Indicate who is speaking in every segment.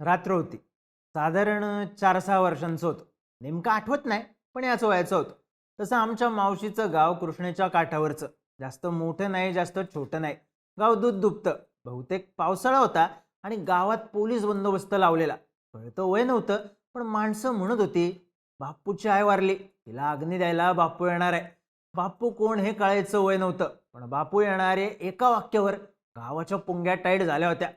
Speaker 1: रात्र होती. साधारण चार सहा वर्षांचं होतं. नेमकं आठवत नाही पण याचं वयाचं होतं. तसं आमच्या मावशीचं गाव कृष्णेच्या काठावरचं. जास्त मोठं नाही जास्त छोटं नाही. गाव दूध दुभतं. बहुतेक पावसाळा होता आणि गावात पोलीस बंदोबस्त लावलेला. कळतं वय नव्हतं पण माणसं म्हणत होती बापूची आय वारली. तिला अग्नी द्यायला बापू येणार आहे. बापू कोण हे कळायचं वय नव्हतं पण बापू येणारे एका वाक्यावर. गावाच्या पुंग्या टाईट झाल्या होत्या.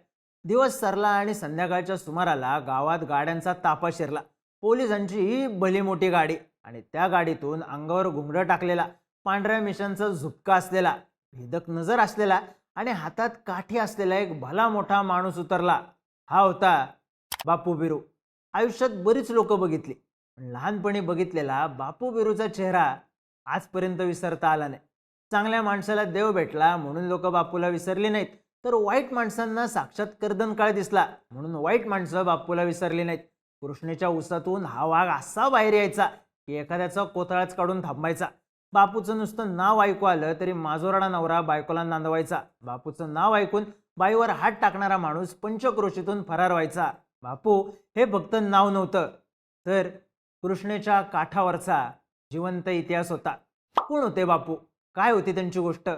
Speaker 1: दिवस सरला आणि संध्याकाळच्या सुमाराला गावात गाड्यांचा तापा शिरला. पोलिसांची ही भली मोठी गाडी आणि त्या गाडीतून अंगावर घुंगडं टाकलेला पांढऱ्या मिशांचा झुपका असलेला भेदक नजर असलेला आणि हातात काठी असलेला एक भला मोठा माणूस उतरला. हा होता बापू बिरू. आयुष्यात बरीच लोक बघितली पण लहानपणी बघितलेला बापू बिरूचा चेहरा आजपर्यंत विसरता आला नाही. चांगल्या माणसाला देव भेटला म्हणून लोक बापूला विसरली नाहीत. तर वाईट माणसांना साक्षात कर्दन काळ दिसला. म्हणून वाईट माणसं बापूला विसरली नाहीत. कृष्णेच्या उसातून हा वाघ असा बाहेर यायचा की एखाद्याचा कोथळाच काढून थांबायचा. बापूचं नुसतं नाव ऐकू आलं तरी माजोराडा नवरा बायकोला नांदवायचा. बापूचं नाव ऐकून बाईवर हात टाकणारा माणूस पंचक्रोशीतून फरार व्हायचा. बापू हे फक्त नाव नव्हतं तर कृष्णेच्या काठावरचा जिवंत इतिहास होता. कोण होते बापू? काय होती त्यांची गोष्ट?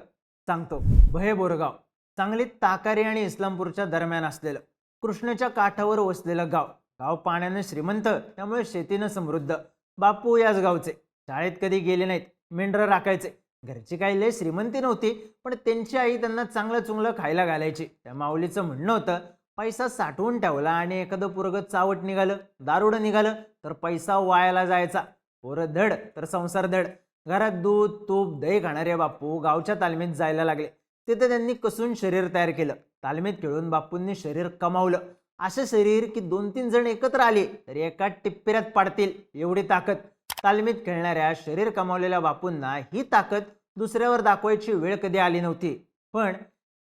Speaker 1: सांगतो. भय बोरगाव. सांगलीत ताकारी आणि इस्लामपूरच्या दरम्यान असलेलं कृष्णेच्या काठावर वसलेलं गाव. गाव पाण्यानं श्रीमंत त्यामुळे शेतीनं समृद्ध. बापू याच गावचे. शाळेत कधी गेले नाहीत. मेंढरं राखायचे. घरची काही लय श्रीमंती नव्हती पण त्यांची आई त्यांना चांगलं चुंगलं खायला घालायची. त्या माऊलीचं म्हणणं होतं पैसा साठवून ठेवला आणि एखादं पोरगं चावट निघालं दारुडं निघालं तर पैसा वायाला जायचा. पोरं धड तर संसार धड. घरात दूध तूप दही खाणारे बापू गावच्या तालमीत जायला लागले. तिथं त्यांनी कसून शरीर तयार केलं. तालमीत खेळून बापूंनी शरीर कमावलं. असं शरीर की दोन तीन जण एकत्र आले तरी एका टिप्पेऱ्यात पाडतील एवढी ताकद. तालमीत खेळणाऱ्या शरीर कमावलेल्या बापूंना ही ताकद दुसऱ्यावर दाखवायची वेळ कधी आली नव्हती. पण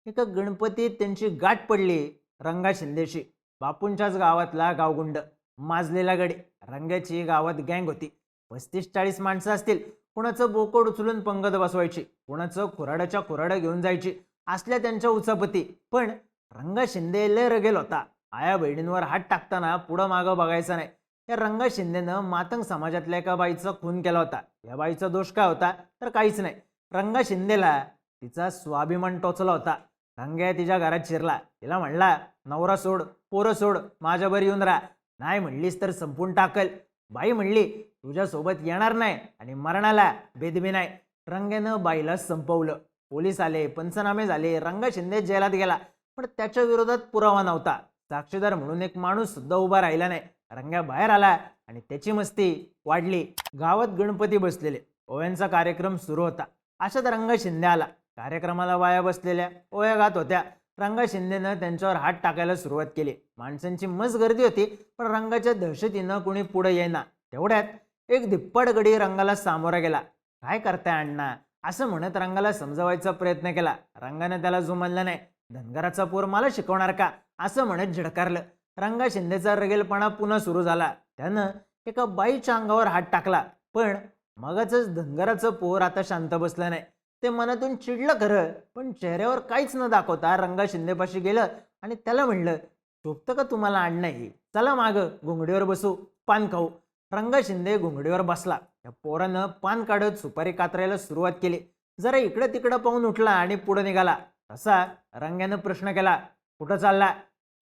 Speaker 1: एका गणपतीत त्यांची गाठ पडली रंगा शिंदेशी. बापूंच्याच गावातला गावगुंड माजलेला गडी. रंगाची गावात गँग होती. पस्तीस चाळीस माणसं असतील. कुणाचं बोकड उचलून पंगत बसवायची कुणाचं खुराड्याच्या खुराडं घेऊन जायची असल्या त्यांच्या उचापती पण रंगा शिंदे लय रगेल होता. आया बहिणींवर हात टाकताना पुढं मागं बघायचं नाही. या रंगा शिंदेनं मातंग समाजातल्या एका बाईचा खून केला होता. या बाईचा दोष काय होता? तर काहीच नाही. रंगा शिंदेला तिचा स्वाभिमान टोचला होता. रंग्या तिच्या घरात शिरला. तिला म्हणला नवरा सोड पोरं सोड माझ्यावर येऊन राहा. नाही म्हणलीस तर संपून टाकल. बाई म्हणली तुझ्यासोबत येणार नाही आणि मरणाला बेदबी नाही. रंगेनं बाईला संपवलं. पोलीस आले पंचनामे झाले रंग शिंदे जेलात गेला पण त्याच्या विरोधात पुरावा नव्हता. साक्षीदार म्हणून एक माणूस सुद्धा उभा राहिला नाही. रंग्या बाहेर आला आणि त्याची मस्ती वाढली. गावात गणपती बसलेले. ओव्यांचा कार्यक्रम सुरू होता. अशात रंग शिंदे आला. कार्यक्रमाला वाया बसलेल्या ओया गात होत्या. रंगा शिंदेनं त्यांच्यावर हात टाकायला सुरुवात केली. माणसांची मस गर्दी होती पण रंगाच्या दहशतीनं कुणी पुढे येईना. तेवढ्यात एक धिप्पड गडी रंगाला सामोरा गेला. काय करताय अण्णा? असं म्हणत रंगाला समजवायचा प्रयत्न केला. रंगाने त्याला जुमानलं नाही. धनगराचा पोर मला शिकवणार का? असं म्हणत झिडकारलं. रंगा शिंदेचा रगेलपणा पुन्हा सुरू झाला. त्यानं एका बाईच्या अंगावर हात टाकला. पण मगच धनगराचं पोर आता शांत बसलं नाही. ते मनातून चिडलं खरं पण चेहऱ्यावर काहीच न दाखवता रंगा शिंदेपाशी गेलं आणि त्याला म्हणलं शोभतं का तुम्हाला आणणं चला माग घुंगडीवर बसू पान खाऊ. रंगा शिंदे घुंगडीवर बसला. त्या पोरानं पान काढत सुपारी कातरायला सुरुवात केली. जरा इकडं तिकडं पाहून उठला आणि पुढे निघाला. तसा रंग्यानं प्रश्न केला कुठं चालला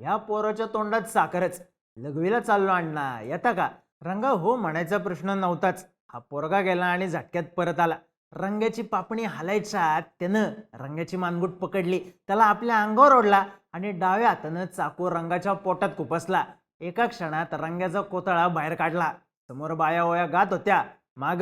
Speaker 1: या पोराच्या तोंडात साखरच. लघवीला चाललो अण्णा. येता का? रंगा हो म्हणायचा प्रश्न नव्हताच. हा पोरगा गेला आणि झटक्यात परत आला. रंग्याची पापणी हालायच्या त्यानं रंगाची मानगूट पकडली. त्याला आपल्या अंगावर ओढला आणि डाव्या हातानं चाकू रंगाच्या पोटात खुपसला. एका क्षणात रंगाचा कोतळा बाहेर काढला. समोर बाया ओया गात होत्या. माग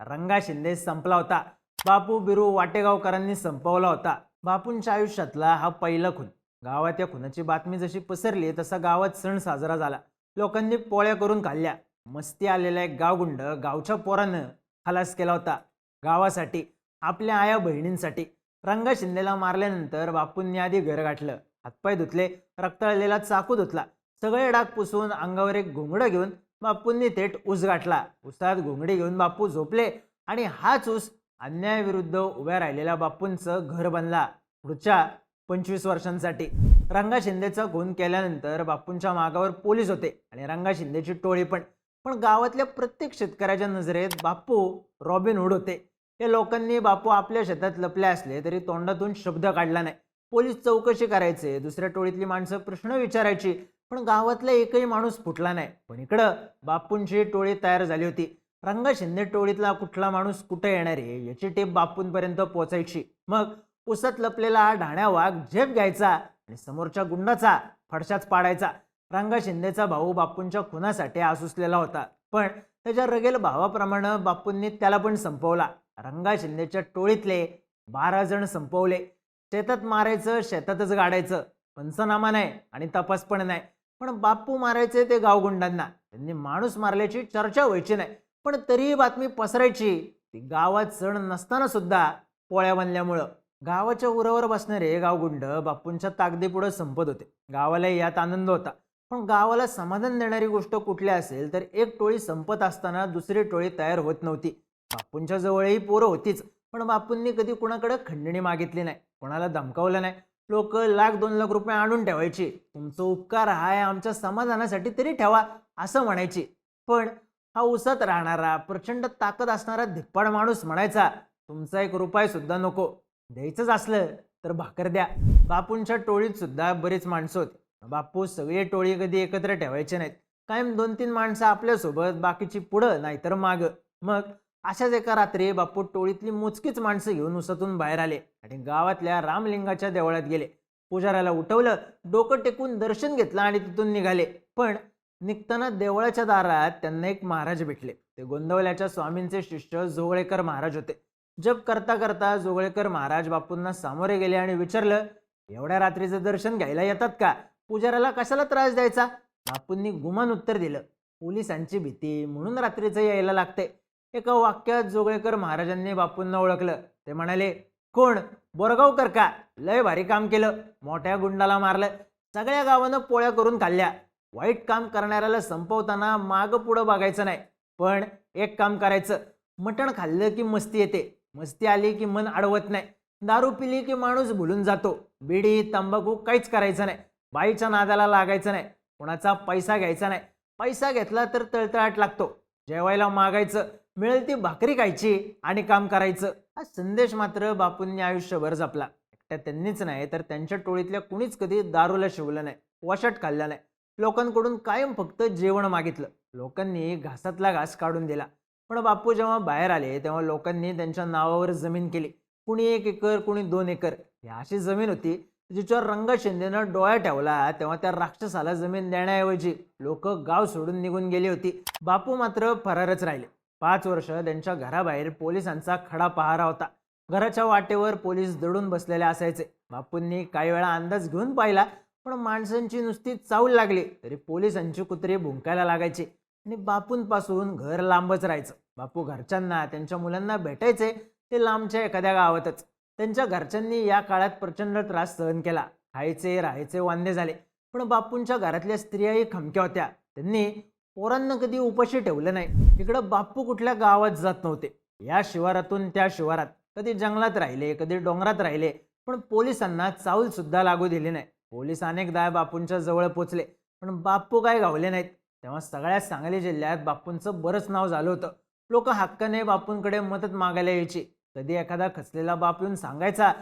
Speaker 1: रंगा शिंदे संपला होता. बापू बिरू वाटेगावकरांनी संपवला होता. बापूंच्या आयुष्यातला हा पहिला खून. गावात या खुनाची बातमी जशी पसरली तसा गावात सण साजरा झाला. लोकांनी पोळ्या करून खाल्ल्या. मस्ती आलेला एक गावगुंड गावच्या पोरानं खलास केला होता. गावासाठी आपल्या आया बहिणींसाठी. रंगा शिंदेला मारल्यानंतर बापूंनी आधी घर गाठलं. हातपाय धुतले रक्तळलेला चाकू धुतला. सगळे डाग पुसून अंगावर एक घोंगडं घेऊन बापूंनी थेट ऊस गाठला. उसात घोंगडी घेऊन बापू झोपले आणि हाच ऊस अन्यायाविरुद्ध उभ्या राहिलेल्या बापूंचं घर बनला पुढच्या पंचवीस वर्षांसाठी. रंगा शिंदेचा खून केल्यानंतर बापूंच्या मागावर पोलीस होते आणि रंगा शिंदेची टोळी पण. पण गावातल्या प्रत्येक शेतकऱ्याच्या नजरेत बापू रॉबिन हुड होते. या लोकांनी बापू आपल्या शेतात लपले असले तरी तोंडातून शब्द काढला नाही. पोलीस चौकशी करायचे दुसऱ्या टोळीतली माणसं प्रश्न विचारायची पण गावातला एकही माणूस फुटला नाही. पण इकडं बापूंची टोळी तयार झाली होती. रंगा शिंदे टोळीतला कुठला माणूस कुठे येणार आहे याची टेप बापूंपर्यंत पोचायची मग उसात लपलेला ढाण्या वाघ झेप घ्यायचा आणि समोरच्या गुंडाचा फडशाच पाडायचा. रंगा शिंदेचा भाऊ बापूंच्या खुनासाठी आसुसलेला होता. पण त्याच्या रगेल भावाप्रमाणे बापूंनी त्याला पण संपवला. रंगा शिंदेच्या टोळीतले बारा जण संपवले. शेतात मारायचं शेतातच गाडायचं. पंचनामा नाही आणि तपास पण नाही. पण बापू मारायचे ते गावगुंडांना. त्यांनी माणूस मारल्याची चर्चा व्हायची नाही. पण तरीही बातमी पसरायची. ती गावात सण नसताना सुद्धा पोळ्या बनल्यामुळं. गावाच्या उरावर बसणारे गावगुंड बापूंच्या ताकदीपुढं संपत होते. गावाला यात आनंद होता. पण गावाला समाधान देणारी गोष्ट कुठली असेल तर एक टोळी संपत असताना दुसरी टोळी तयार होत नव्हती. बापूंच्या जवळही पोरं होतीच. पण बापूंनी कधी कुणाकडे खंडणी मागितली नाही. कोणाला धमकावलं नाही. लोक लाख दोन लाख रुपये आणून ठेवायची. तुमचा उपकार हाय आमच्या समाधानासाठी तरी ठेवा असं म्हणायची. पण हा उसात राहणारा प्रचंड ताकद असणारा धिप्पाड माणूस म्हणायचा तुमचा एक रुपये सुद्धा नको. द्यायचंच असलं तर भाकर द्या. बापूंच्या टोळीत सुद्धा बरीच माणसं होती. बापू सगळी टोळी कधी एकत्र ठेवायचे नाहीत. कायम दोन तीन माणसं आपल्यासोबत बाकीची पुढं नाहीतर माग. मग अशाच एका रात्री बापू टोळीतली मोजकीच माणसं घेऊन उसातून बाहेर आले आणि गावातल्या रामलिंगाच्या देवळात गेले. पुजाऱ्याला उठवलं डोकं टेकून दर्शन घेतलं आणि तिथून निघाले. पण निघताना देवळाच्या दारात त्यांना एक महाराज भेटले. ते गोंदवल्याच्या स्वामींचे शिष्य जोगळेकर महाराज होते. जप करता करता जोगळेकर महाराज बापूंना सामोरे गेले आणि विचारलं एवढ्या रात्रीचं दर्शन घ्यायला येतात का? पुजाऱ्याला कशाला त्रास द्यायचा? बापूंनी गुमान उत्तर दिलं पोलिसांची भीती म्हणून रात्रीचं यायला लागते. एका वाक्यात जोगळेकर महाराजांनी बापूंना ओळखलं. ते म्हणाले कोण? बोरगावकर का? लय भारी काम केलं. मोठ्या गुंडाला मारलं. सगळ्या गावानं पोळ्या करून खाल्ल्या. वाईट काम करणाऱ्याला संपवताना माग पुढं बघायचं नाही. पण एक काम करायचं. मटण खाल्लं की मस्ती येते. मस्ती आली की मन अडवत नाही. दारू पिली की माणूस भुलून जातो. बिडी तंबाखू काहीच करायचं नाही. बाईच्या नादाला लागायचं नाही. कोणाचा पैसा घ्यायचा नाही. पैसा घेतला तर तळतळाट लागतो. जेवायला मागायचं. मिळेल ती भाकरी खायची आणि काम करायचं. हा संदेश मात्र बापूंनी आयुष्यभर जपला. एकट्या त्यांनीच नाही तर त्यांच्या टोळीतल्या कुणीच कधी दारूला शिवलं नाही वशाट खाल्लं नाही. लोकांकडून कायम फक्त जेवण मागितलं. लोकांनी घासातला घास काढून दिला. पण बापू जेव्हा बाहेर आले तेव्हा लोकांनी त्यांच्या नावावर जमीन केली. कुणी एक एकर कुणी दोन एकर. ही अशी जमीन होती जिच्यावर रंग शिंदेनं डोळा ठेवला तेव्हा त्या राक्षसाला जमीन देण्याऐवजी लोक गाव सोडून निघून गेली होती. बापू मात्र फरारच राहिले. पाच वर्ष त्यांच्या घराबाहेर पोलिसांचा खडा पहारा होता. घराच्या वाटेवर पोलीस दडून बसलेले असायचे. बापूंनी काही वेळा अंदाज घेऊन पाहिला पण माणसांची नुसती चावल लागली तरी पोलिसांची कुत्री भुंकायला लागायची आणि बापूंपासून घर लांबच राहायचं. बापू घरच्यांना त्यांच्या मुलांना भेटायचे ते लांबच्या एखाद्या गावातच. त्यांच्या घरच्यांनी या काळात प्रचंड त्रास सहन केला. खायचे राहायचे वांदे झाले पण बापूंच्या घरातल्या स्त्रियाही खमक्या होत्या. त्यांनी पोरांना कधी उपाशी ठेवलं नाही. इकडं बाप्पू कुठल्या गावात जात नव्हते. या शिवारातून त्या शिवारात. कधी जंगलात राहिले कधी डोंगरात राहिले. पण पोलिसांना चावल सुद्धा लागू दिली नाही. पोलीस अनेकदा बापूंच्या जवळ पोचले. पण बापू काय गावले नाहीत. तेव्हा सगळ्या सांगली जिल्ह्यात बापूंचं बरंच नाव झालं होतं. लोक हक्काने बापूंकडे मदत मागायला यायची. कधी एखादा खचलेला बाप येऊन सांगायचा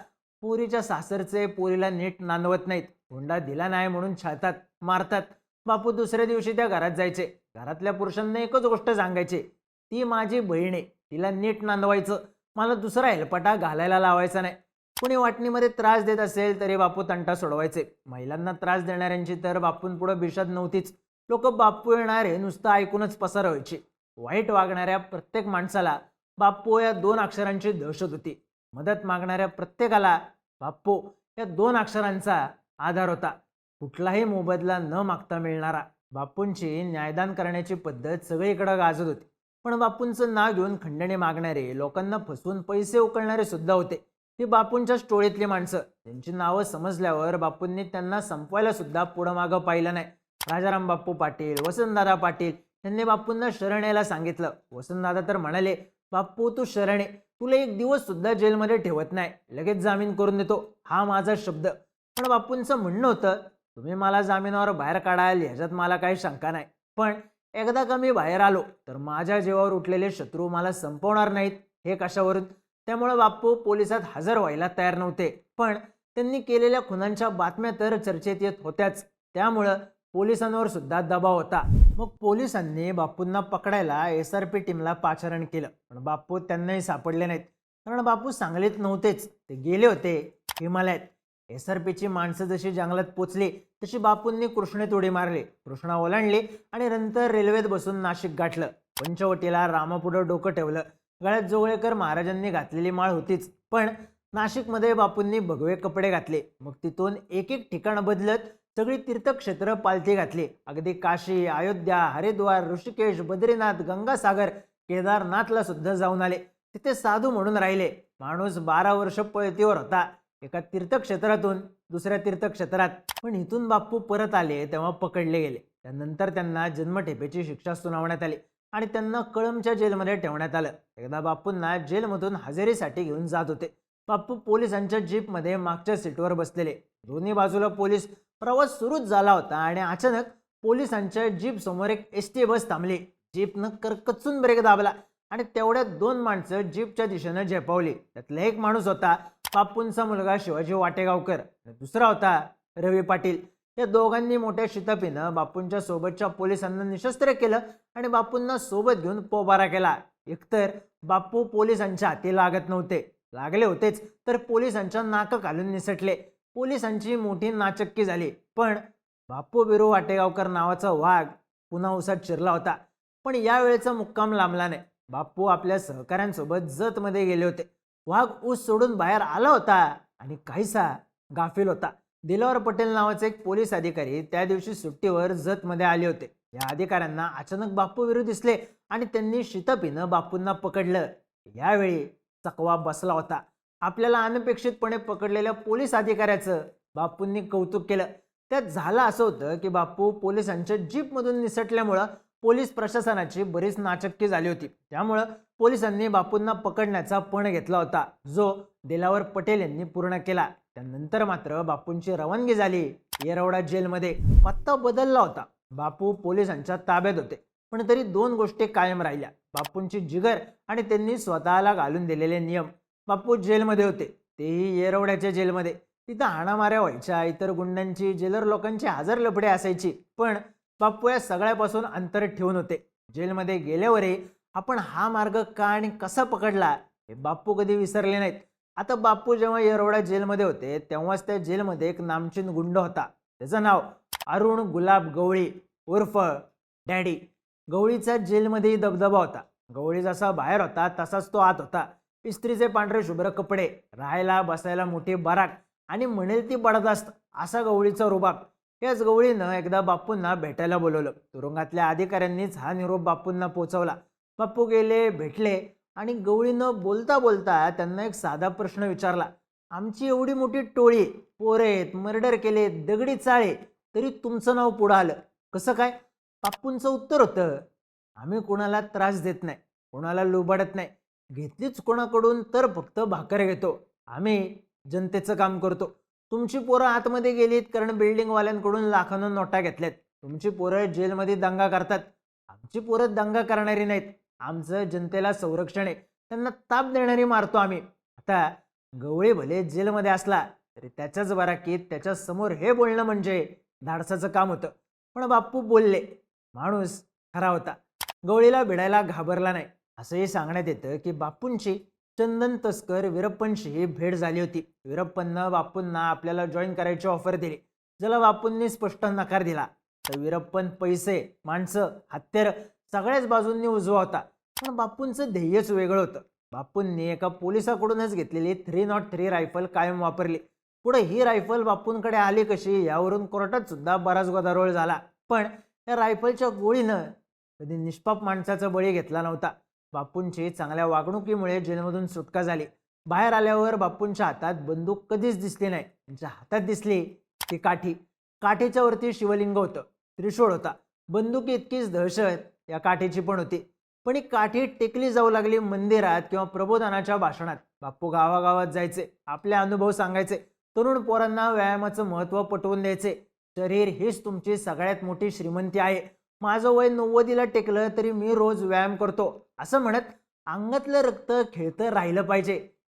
Speaker 1: पोरीच्या सासरचे पोरीला नीट नांदवत नाहीत. हुंडा दिला नाही म्हणून छळतात मारतात. बापू दुसऱ्या दिवशी त्या घरात जायचे. घरातल्या पुरुषांना एकच गोष्ट सांगायची ती माझी बहीण आहे. तिला नीट नांदवायचं. मला दुसरा हेलपटा घालायला लावायचा नाही. कुणी वाटणीमध्ये त्रास देत असेल तरी बापू तंटा सोडवायचे. महिलांना त्रास देणाऱ्यांची तर बापूंपुढं भिषद नव्हतीच. लोक बापू येणारे नुसतं ऐकूनच पसार व्हायचे. वाईट वागणाऱ्या प्रत्येक माणसाला बाप्पू या दोन अक्षरांची दहशत होती. मदत मागणाऱ्या प्रत्येकाला बाप्पू या दोन अक्षरांचा आधार होता. कुठलाही मोबदला न मागता मिळणारा. बापूंची न्यायदान करण्याची पद्धत सगळीकडं गाजत होती. पण बापूंचं नाव घेऊन खंडणी मागणारे लोकांना फसवून पैसे उकळणारे सुद्धा होते. ही बापूंच्याच टोळीतली माणसं. त्यांची नावं समजल्यावर बापूंनी त्यांना संपवायला सुद्धा पुढं मागं पाहिलं नाही. राजाराम बापू पाटील वसंतदादा पाटील यांनी बापूंना शरण यायला सांगितलं. वसंतदादा तर म्हणाले बापू तू शरणे. तुला एक दिवस सुद्धा जेलमध्ये ठेवत नाही. लगेच जामीन करून देतो. हा माझा शब्द. पण बापूंचं म्हणणं होतं तुम्ही मला जामिनावर बाहेर काढाल ह्याच्यात मला काही शंका नाही. पण एकदा का मी बाहेर आलो तर माझ्या जीवावर उठलेले शत्रू मला संपवणार नाहीत हे कशावरून? त्यामुळे बाप्पू पोलिसात हजर व्हायला तयार नव्हते. पण त्यांनी केलेल्या खुनांच्या बातम्या तर चर्चेत येत होत्याच. त्यामुळं पोलिसांवर सुद्धा दबाव होता. मग पोलिसांनी बापूंना पकडायला एस आर पी टीमला पाचारण केलं पण बापू त्यांनाही सापडले नाहीत. कारण बापू सांगलीत नव्हतेच. ते गेले होते हिमालयात. एस आर पीची माणसं जशी जंगलात पोचली तशी बापूंनी कृष्णेत उडी मारली. कृष्णा ओलांडली आणि नंतर रेल्वेत बसून नाशिक गाठलं. पंचवटीला रामापुढं डोकं ठेवलं. गळ्यात जोगळेकर महाराजांनी घातलेली माळ होतीच. पण नाशिकमध्ये बापूंनी भगवे कपडे घातले. मग तिथून एक एक ठिकाण बदलत सगळी तीर्थक्षेत्र पालथी घातली. अगदी काशी अयोध्या हरिद्वार ऋषिकेश बद्रीनाथ गंगासागर केदारनाथला सुद्धा जाऊन आले. तिथे साधू म्हणून राहिले. माणूस बारा वर्ष पळतीवर होता. एका तीर्थक्षेत्रातून दुसऱ्या तीर्थक्षेत्रात. पण इथून बाप्पू परत आले तेव्हा पकडले गेले. त्यानंतर त्यांना जन्मठेपेची शिक्षा सुनावण्यात आली आणि त्यांना कळमच्या जेलमध्ये ठेवण्यात आलं. एकदा बाप्पूंना जेलमधून हजेरीसाठी घेऊन जात होते. बाप्पू पोलिसांच्या जीपमध्ये मागच्या सीटवर बसलेले. दोन्ही बाजूला पोलीस प्रवास सुरूच झाला होता आणि अचानक पोलिसांच्या जीप समोर एक एस टी बस थांबली. जीपनं करकचून ब्रेक दाबला आणि तेवढ्यात दोन माणसं जीपच्या दिशेनं झेपावली. त्यातला एक माणूस होता बापूंचा मुलगा शिवाजी वाटेगावकर दुसरा होता रवी पाटील. या दोघांनी मोठ्या शितापीनं बापूंच्या सोबतच्या पोलिसांना निशस्त्र केलं आणि बापूंना सोबत घेऊन पोबारा केला. एकतर बापू पोलिसांच्या हाती लागत नव्हते. लागले होतेच तर पोलिसांच्या नाक घालून निसटले. पोलिसांची मोठी नाचक्की झाली. पण बापू बिरू वाटेगावकर नावाचा वाघ पुन्हा उसात शिरला होता. पण यावेळेचा मुक्काम लांबला नाही. बापू आपल्या सहकाऱ्यांसोबत जतमध्ये गेले होते. वाघ ऊस सोडून बाहेर आला होता आणि काहीसा गाफील होता. दिलावर पटेल नावाचे एक पोलीस अधिकारी त्या दिवशी सुट्टीवर जतमध्ये आले होते. या अधिकाऱ्यांना अचानक बापू विरू दिसले आणि त्यांनी शितपीनं बापूंना पकडलं. यावेळी चकवा बसला होता. आपल्याला अनपेक्षितपणे पकडलेल्या पोलीस अधिकाऱ्याचं बापूंनी कौतुक केलं. त्यात झालं असं होतं की बापू पोलिसांच्या जीपमधून निसटल्यामुळं पोलीस प्रशासनाची बरीच नाचक्की झाली होती. त्यामुळं पोलिसांनी बापूंना पकडण्याचा पण घेतला होता. जो दिलावर पटेल यांनी पूर्ण केला. त्यानंतर मात्र बापूंची रवानगी झाली. येरवडा जेलमध्ये पत्ता बदलला होता. बापू पोलिसांच्या ताब्यात होते. पण तरी दोन गोष्टी कायम राहिल्या. बापूंची जिगर आणि त्यांनी स्वतःला घालून दिलेले नियम. बापू जेलमध्ये होते. तेही येरवड्याच्या जेलमध्ये. तिथं हाणामाऱ्या व्हायच्या. इतर गुंडांची जेलर लोकांची हजर लपडे असायची. पण बापू या सगळ्यापासून अंतर ठेवून होते. जेलमध्ये गेल्यावरही आपण हा मार्ग का आणि कसा पकडला हे बापू कधी विसरले नाहीत. आता बापू जेव्हा येरवडा जेलमध्ये होते तेव्हाच त्या जेलमध्ये एक नामचीन गुंड होता. त्याचं नाव अरुण गुलाब गवळी उर्फ डॅडी. गवळीचा जेलमध्येही दबदबा होता. गवळी जसा बाहेर होता तसाच तो आत होता. इस्त्रीचे पांढरे शुभ्र कपडे राहायला बसायला मोठी बराक आणि म्हणेल ती बडदास्त असा गवळीचा रुबाब. याच गवळीनं एकदा बापूंना भेटायला बोलवलं. तुरुंगातल्या अधिकाऱ्यांनीच हा निरोप बापूंना पोचवला बापू गेले भेटले आणि गवळीनं बोलता बोलता त्यांना एक साधा प्रश्न विचारला. आमची एवढी मोठी टोळी पोरेत मर्डर केले दगडी चाळे तरी तुमचं नाव पुढं आलं. कसं काय? बापूंचं उत्तर होतं आम्ही कोणाला त्रास देत नाही कोणाला लुबाडत नाही. घेतलीच कोणाकडून तर फक्त भाकर घेतो. आम्ही जनतेचं काम करतो. तुमची पोरं आतमध्ये गेलीत कारण बिल्डिंगवाल्यांकडून लाखांनो नोटा घेतल्यात. तुमची पोरं जेलमध्ये दंगा करतात. आमची पोरं दंगा करणारी नाहीत. आमचं जनतेला संरक्षण आहे. त्यांना ताप देणारी मारतो आम्ही. आता गवळी भले जेलमध्ये असला तरी त्याच्याच बराकीत त्याच्यासमोर हे बोलणं म्हणजे धाडसाचं काम होतं. पण बाप्पू बोलले माणूस खरा होता. गवळीला भिडायला घाबरला नाही. असंही सांगण्यात येतं की बापूंची चंदन तस्कर वीरप्पनशी भेट झाली होती. विरप्पननं बापूंना आपल्याला जॉईन करायची ऑफर दिली. ज्याला बापूंनी स्पष्ट नकार दिला. तर वीरप्पन पैसे माणसं हत्यार सगळ्याच बाजूंनी उजवा होता. पण बापूंचं ध्येयच वेगळं होतं. बापूंनी एका पोलिसाकडूनच घेतलेली थ्री नॉट थ्री रायफल कायम वापरली. पुढे ही रायफल बापूंकडे आली कशी यावरून कोर्टात सुद्धा बराच गदारोळ झाला. पण या रायफलच्या गोळीनं कधी निष्पाप माणसाचा बळी घेतला नव्हता. बापूंची चांगल्या वागणुकीमुळे जेलमधून सुटका झाली. बाहेर आल्यावर बापूंच्या हातात बंदूक कधीच दिसली नाही. त्यांच्या हातात दिसली ती काठी. काठीच्या वरती शिवलिंग होतं. त्रिशूळ होता. बंदुकी इतकीच दहशत या काठीची पण होती. पण ही काठी टेकली जाऊ लागली मंदिरात किंवा प्रबोधनाच्या भाषणात. बापू गावागावात जायचे. आपले अनुभव सांगायचे. तरुण पोरांना व्यायामाचं महत्त्व पटवून द्यायचे. शरीर हीच तुमची सगळ्यात मोठी श्रीमंती आहे. माझं वय नव्वदीला टेकलं तरी मी रोज व्यायाम करतो. असं म्हणत अंगातलं रक्त खेळतं राहिलं पाहिजे.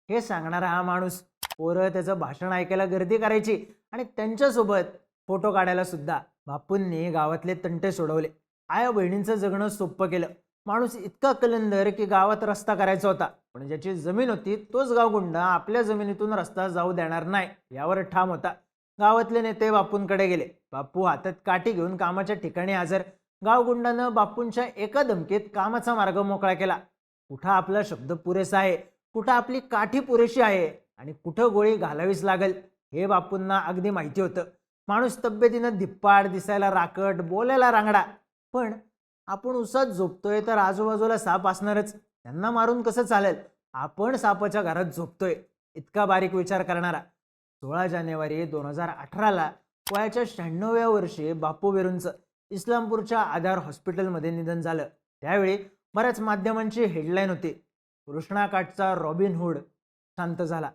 Speaker 1: हे सांगणारा हा माणूस पोरं त्याचं भाषण ऐकायला गर्दी करायची आणि त्यांच्यासोबत फोटो काढायला सुद्धा बापूंनी गावातले तंटे सोडवले. आया बहिणींचं जगणं सोपं केलं. माणूस इतका कलंदर की गावात रस्ता करायचा होता. पण ज्याची जमीन होती तोच गावगुंडा आपल्या जमिनीतून रस्ता जाऊ देणार नाही यावर ठाम होता. गावातले नेते बापूंकडे गेले. बापू हातात काठी घेऊन कामाच्या ठिकाणी हजर. गावगुंडानं बापूंच्या एका धमकीत कामाचा मार्ग मोकळा केला. कुठं आपला शब्द पुरेसा आहे? कुठं आपली काठी पुरेशी आहे? आणि कुठं गोळी घालावीच लागेल? हे बापूंना अगदी माहिती होतं. माणूस तब्येतीनं धिप्पाड दिसायला राकट बोलायला रांगडा. पण आपण उसात झोपतोय तर आजूबाजूला साप असणारच. त्यांना मारून कसं चालेल? आपण सापाच्या घरात झोपतोय. इतका बारीक विचार करणारा. सोळा जानेवारी दोन हजार अठराला वयाच्या शहाण्णव्या वर्षी बापू बेरूंचं इस्लामपूरच्या आधार हॉस्पिटलमध्ये निधन झालं. त्यावेळी बऱ्याच माध्यमांची हेडलाईन होती. कृष्णाकाठचा रॉबिन हुड शांत झाला.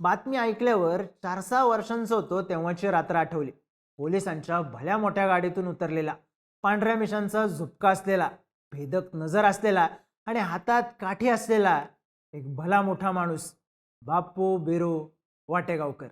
Speaker 1: बातमी ऐकल्यावर चार सहा वर्षांचं होतो तेव्हाची रात्र आठवली. पोलिसांच्या भल्या मोठ्या गाडीतून उतरलेला. पांढऱ्या मिशांचा झुपका असलेला. भेदक नजर असलेला. आणि हातात काठी असलेला एक भला मोठा माणूस. बापू बिरू वाटेगावकर.